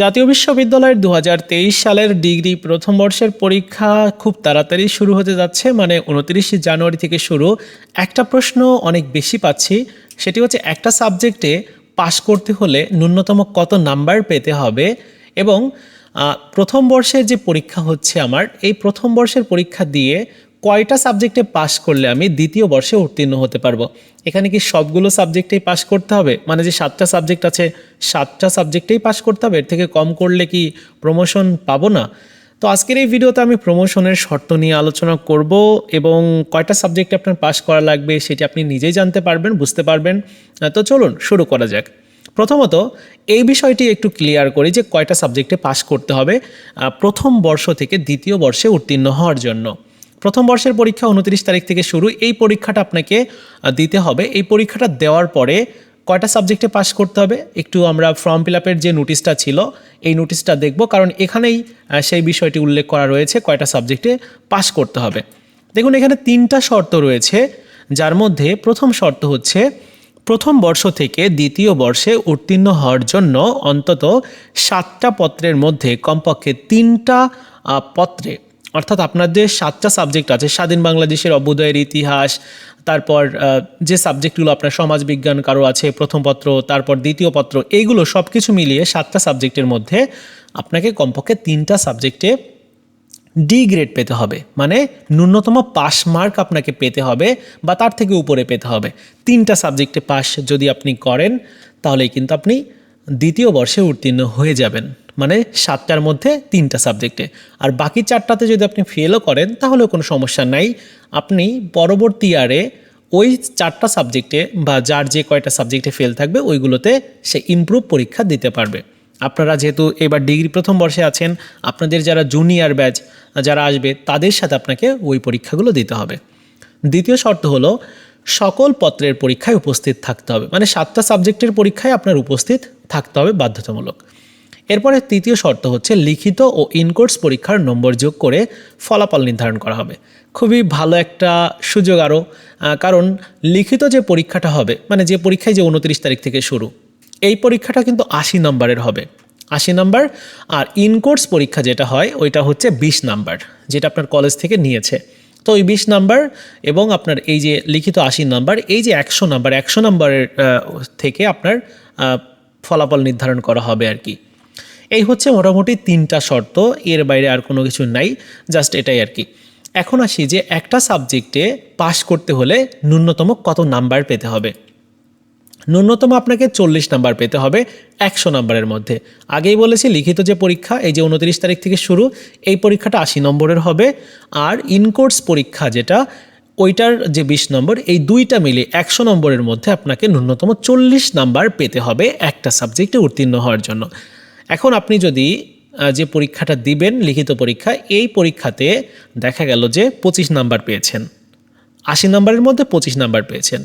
জাতীয় বিশ্ববিদ্যালয়ের দু হাজার তেইশ সালের ডিগ্রি প্রথম বর্ষের পরীক্ষা খুব তাড়াতাড়ি শুরু হতে যাচ্ছে মানে উনত্রিশে জানুয়ারি থেকে শুরু। একটা প্রশ্ন অনেক বেশি পাচ্ছি, সেটি হচ্ছে একটা সাবজেক্টে পাশ করতে হলে ন্যূনতম কত নাম্বার পেতে হবে? এবং প্রথম বর্ষের যে পরীক্ষা হচ্ছে আমার, এই প্রথম বর্ষের পরীক্ষা দিয়ে কয়টা সাবজেক্টে পাশ করলে আমি দ্বিতীয় বর্ষে উত্তীর্ণ হতে পারব? এখানে কি সবগুলো সাবজেক্টেই পাশ করতে হবে? মানে যে সাতটা সাবজেক্ট আছে, সাতটা সাবজেক্টেই পাশ করতে হবে? এর থেকে কম করলে কি প্রমোশন পাবো না? তো আজকের এই ভিডিওতে আমি প্রমোশনের শর্ত নিয়ে আলোচনা করব এবং কয়টা সাবজেক্টে আপনার পাশ করা লাগবে সেটি আপনি নিজেই জানতে পারবেন, বুঝতে পারবেন। তো চলুন শুরু করা যাক। প্রথমত, এই বিষয়টি একটু ক্লিয়ার করি যে কয়টা সাবজেক্টে পাশ করতে হবে প্রথম বর্ষ থেকে দ্বিতীয় বর্ষে উত্তীর্ণ হওয়ার জন্য। প্রথম বর্ষের পরীক্ষা উনত্রিশ তারিখ থেকে শুরু। এই পরীক্ষাটা আপনাকে দিতে হবে। এই পরীক্ষাটা দেওয়ার পরে কয়টা সাবজেক্টে পাশ করতে হবে? একটু আমরা ফর্ম ফিল আপের যে নোটিশটা ছিল, এই নোটিশটা দেখব। কারণ এখানেই সেই বিষয়টি উল্লেখ করা রয়েছে, কয়টা সাবজেক্টে পাশ করতে হবে। দেখুন, এখানে তিনটা শর্ত রয়েছে, যার মধ্যে প্রথম শর্ত হচ্ছে, প্রথম বর্ষ থেকে দ্বিতীয় বর্ষে উত্তীর্ণ হওয়ার জন্য অন্তত সাতটা পত্রের মধ্যে কমপক্ষে তিনটা পত্রে অর্থাৎ আপনার যে সাতটা সাবজেক্ট আছে, স্বাধীন বাংলাদেশের অভ্যুদয়ের ইতিহাস, তারপর যে সাবজেক্টগুলো আপনার সমাজবিজ্ঞান কারও আছে, প্রথম পত্র, তারপর দ্বিতীয় পত্র, এইগুলো সব কিছু মিলিয়ে সাতটা সাবজেক্টের মধ্যে আপনাকে কমপক্ষে তিনটা সাবজেক্টে ডি গ্রেড পেতে হবে। মানে ন্যূনতম পাস মার্ক আপনাকে পেতে হবে বা তার থেকে উপরে পেতে হবে। তিনটা সাবজেক্টে পাস যদি আপনি করেন, তাহলেই কিন্তু আপনি দ্বিতীয় বর্ষে উত্তীর্ণ হয়ে যাবেন। মানে সাতটার মধ্যে তিনটা সাবজেক্টে। আর বাকি চারটাতে যদি আপনি ফেলও করেন, তাহলেও কোনো সমস্যা নাই। আপনি পরবর্তী ইয়ারে ওই চারটা সাবজেক্টে বা যার যে কয়টা সাবজেক্টে ফেল থাকবে, ওইগুলোতে সে ইমপ্রুভ পরীক্ষা দিতে পারবে। আপনারা যেহেতু এবার ডিগ্রি প্রথম বর্ষে আছেন, আপনাদের যারা জুনিয়র ব্যাচ যারা আসবে, তাদের সাথে আপনাকে ওই পরীক্ষাগুলো দিতে হবে। দ্বিতীয় শর্ত হলো, সকল পত্রের পরীক্ষায় উপস্থিত থাকতে হবে। মানে সাতটা সাবজেক্টের পরীক্ষায় আপনার উপস্থিত থাকতে হবে বাধ্যতামূলক। এরপরে তৃতীয় শর্ত হচ্ছে লিখিত ও ইনকোর্স পরীক্ষার নম্বর যোগ করে ফলাফল নির্ধারণ করা হবে। খুবই ভালো একটা সুযোগ আরও কারণ লিখিত যে পরীক্ষাটা হবে মানে যে পরীক্ষায় যে উনত্রিশ তারিখ থেকে শুরু, এই পরীক্ষাটা কিন্তু আশি নম্বরের হবে। আশি নাম্বার আর ইনকোর্স পরীক্ষা যেটা হয়, ওইটা হচ্ছে বিশ নাম্বার, যেটা আপনার কলেজ থেকে নিয়েছে। তো ওই বিশ নাম্বার এবং আপনার এই যে লিখিত আশি নাম্বার, এই যে একশো নাম্বার, একশো নাম্বারের থেকে আপনার ফলাফল নির্ধারণ করা হবে আর কি। এই হচ্ছে মোটামুটি তিনটা শর্ত, এর বাইরে আর কোনো কিছু নাই, জাস্ট এটাই আর কি। এখন আসি যে একটা সাবজেক্টে পাশ করতে হলে ন্যূনতম কত নাম্বার পেতে হবে? ন্যূনতম আপনাকে চল্লিশ নাম্বার পেতে হবে একশো নাম্বারের মধ্যে। আগেই বলেছি, লিখিত যে পরীক্ষা, এই যে উনত্রিশ তারিখ থেকে শুরু, এই পরীক্ষাটা আশি নম্বরের হবে। আর ইনকোর্স পরীক্ষা যেটা, ওইটার যে বিশ নম্বর, এই দুইটা মিলে একশো নম্বরের মধ্যে আপনাকে ন্যূনতম চল্লিশ নাম্বার পেতে হবে একটা সাবজেক্টে উত্তীর্ণ হওয়ার জন্য। এখন আপনি যদি যে পরীক্ষাটা দিবেন, লিখিত পরীক্ষা, এই পরীক্ষাতে দেখা গেল যে পঁচিশ নাম্বার পেয়েছেন। আশি নাম্বারের মধ্যে পঁচিশ নাম্বার পেয়েছেন।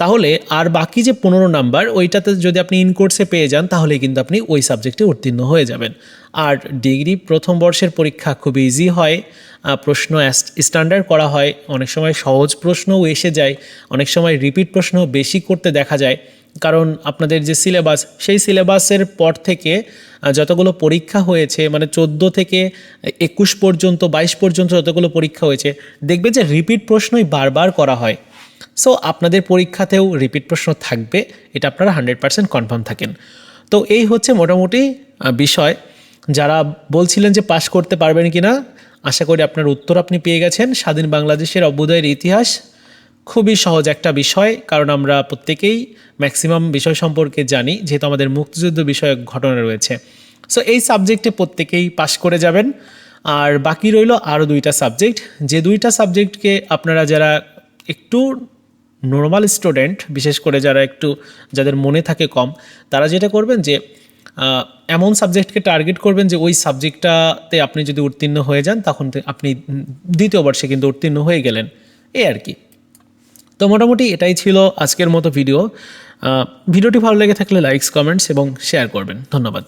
তাহলে আর বাকি যে পনেরো নাম্বার, ওইটাতে যদি আপনি ইনকোর্সে পেয়ে যান, তাহলে কিন্তু আপনি ওই সাবজেক্টে উত্তীর্ণ হয়ে যাবেন। আর ডিগ্রি প্রথম বর্ষের পরীক্ষা খুব ইজি হয়। প্রশ্ন স্ট্যান্ডার্ড করা হয়। অনেক সময় সহজ প্রশ্নও এসে যায়। অনেক সময় রিপিট প্রশ্ন বেশি করতে দেখা যায়। কারণ আপনাদের যে সিলেবাস সেই সিলেবাসের পর থেকে যতগুলো পরীক্ষা হয়েছে মানে চোদ্দ থেকে একুশ পর্যন্ত, বাইশ পর্যন্ত যতগুলো পরীক্ষা হয়েছে, দেখবে যে রিপিট প্রশ্নই বারবার করা হয়। সো আপনাদের পরীক্ষাতেও রিপিট প্রশ্ন থাকবে, এটা আপনারা হান্ড্রেড পার্সেন্ট কনফার্ম থাকেন। তো এই হচ্ছে মোটামুটি বিষয়। যারা বলছিলেন যে পাশ করতে পারবেন কি না আশা করি আপনার উত্তর আপনি পেয়ে গেছেন। স্বাধীন বাংলাদেশের অভ্যুদয়ের ইতিহাস খুবই সহজ একটা বিষয়, কারণ আমরা প্রত্যেকেই ম্যাক্সিমাম বিষয় সম্পর্কে জানি, যেহেতু আমাদের মুক্তিযুদ্ধ বিষয়ক ঘটনা রয়েছে। সো এই সাবজেক্টে প্রত্যেকেই পাশ করে যাবেন। আর বাকি রইল আরও দুইটা সাবজেক্ট যে দুইটা সাবজেক্টকে আপনারা যারা একটু নর্মাল স্টুডেন্ট বিশেষ করে যারা একটু, যাদের মনে থাকে কম, তারা যেটা করবেন যে এমন সাবজেক্টকে টার্গেট করবেন যে ওই সাবজেক্টটাতে আপনি যদি উত্তীর্ণ হয়ে যান, তখন আপনি দ্বিতীয় বর্ষে কিন্তু উত্তীর্ণ হয়ে গেলেন। এই আর কি। তো মোটামুটি এটাই ছিল আজকের মতো ভিডিও। ভিডিওটি ভালো লেগে থাকলে লাইকস কমেন্টস এবং শেয়ার করবেন। ধন্যবাদ।